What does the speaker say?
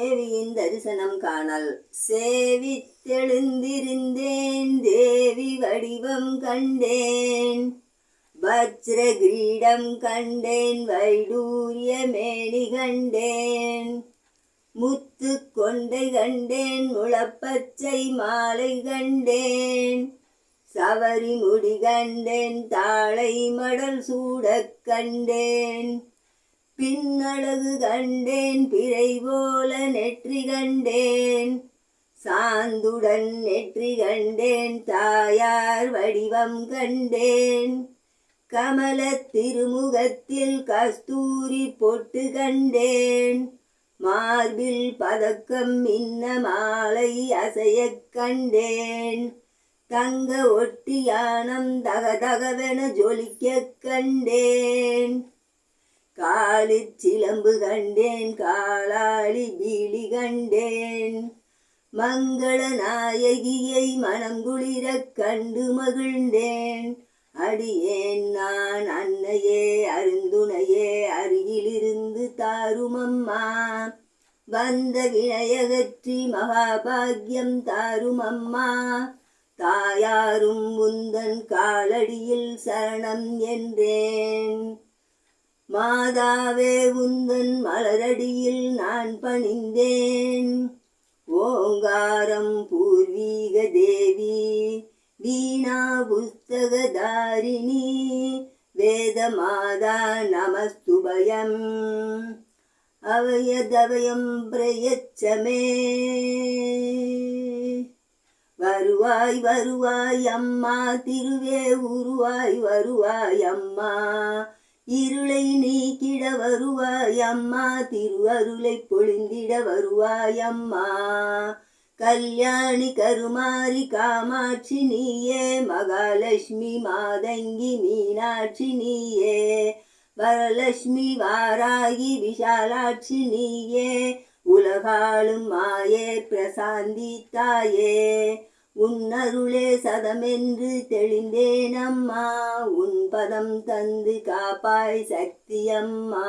தேவியின் தரிசனம் காணல். சேவித்தெழுந்திருந்தேன் தேவி வடிவம் கண்டேன். வஜ்ர கிரீடம் கண்டேன் வைடூரிய மேனி கண்டேன். முத்து கொண்டை கண்டேன் முளப்பச்சை மாலை கண்டேன். சவரி முடி கண்டேன் தாளை மடல் சூடக் கண்டேன். பின்னழகு கண்டேன் பிறை போல நெற்றி கண்டேன். சாந்துடன் நெற்றி கண்டேன் தாயார் வடிவம் கண்டேன். கமல திருமுகத்தில் கஸ்தூரி பொட்டு கண்டேன். மார்பில் பதக்கம் இன்ன மாலை அசையக் கண்டேன். தங்க ஒட்டியானம் தகதகவென ஜொலிக்கக் கண்டேன். காலிற் சிலம்பு கண்டேன் காலாளி பீலி கண்டேன். மங்கள நாயகியை மனங்குளிரக் கண்டு மகிழ்ந்தேன். அடியேன் நான் அன்னையே அருந்துணையே அருகிலிருந்து தாருமம்மா. வந்த வினையகற்றி மகாபாகியம் தாருமம்மா. தாயாரும் முந்தன் காலடியில் சரணம் என்றேன். மாதாவே உந்தன் மலரடியில் நான் பணிந்தேன். ஓங்காரம் பூர்வீக தேவி வீணா புஸ்தகதாரிணி வேதமாதா நமஸ்துபயம். அவயதவயம் பிரயச்சமே. வருவாய் வருவாய் அம்மா திருவே உருவாய் வருவாய் அம்மா. இருளை நீக்கிட வருவாய் அம்மா திருவருளை பொழிந்திட வருவாய் அம்மா. கல்யாணி கருமாரி காமாட்சி நீயே மகாலட்சுமி மாதங்கி மீனாட்சி நீயே. வரலட்சுமி வாராகி விஷாலாட்சி நீயே உலகாளும் மாயே பிரசாந்தி தாயே. உன்னருளே சதமென்று தெளிந்தேன் அம்மா உன் பதம் தந்து காப்பாய் சக்தியம்மா.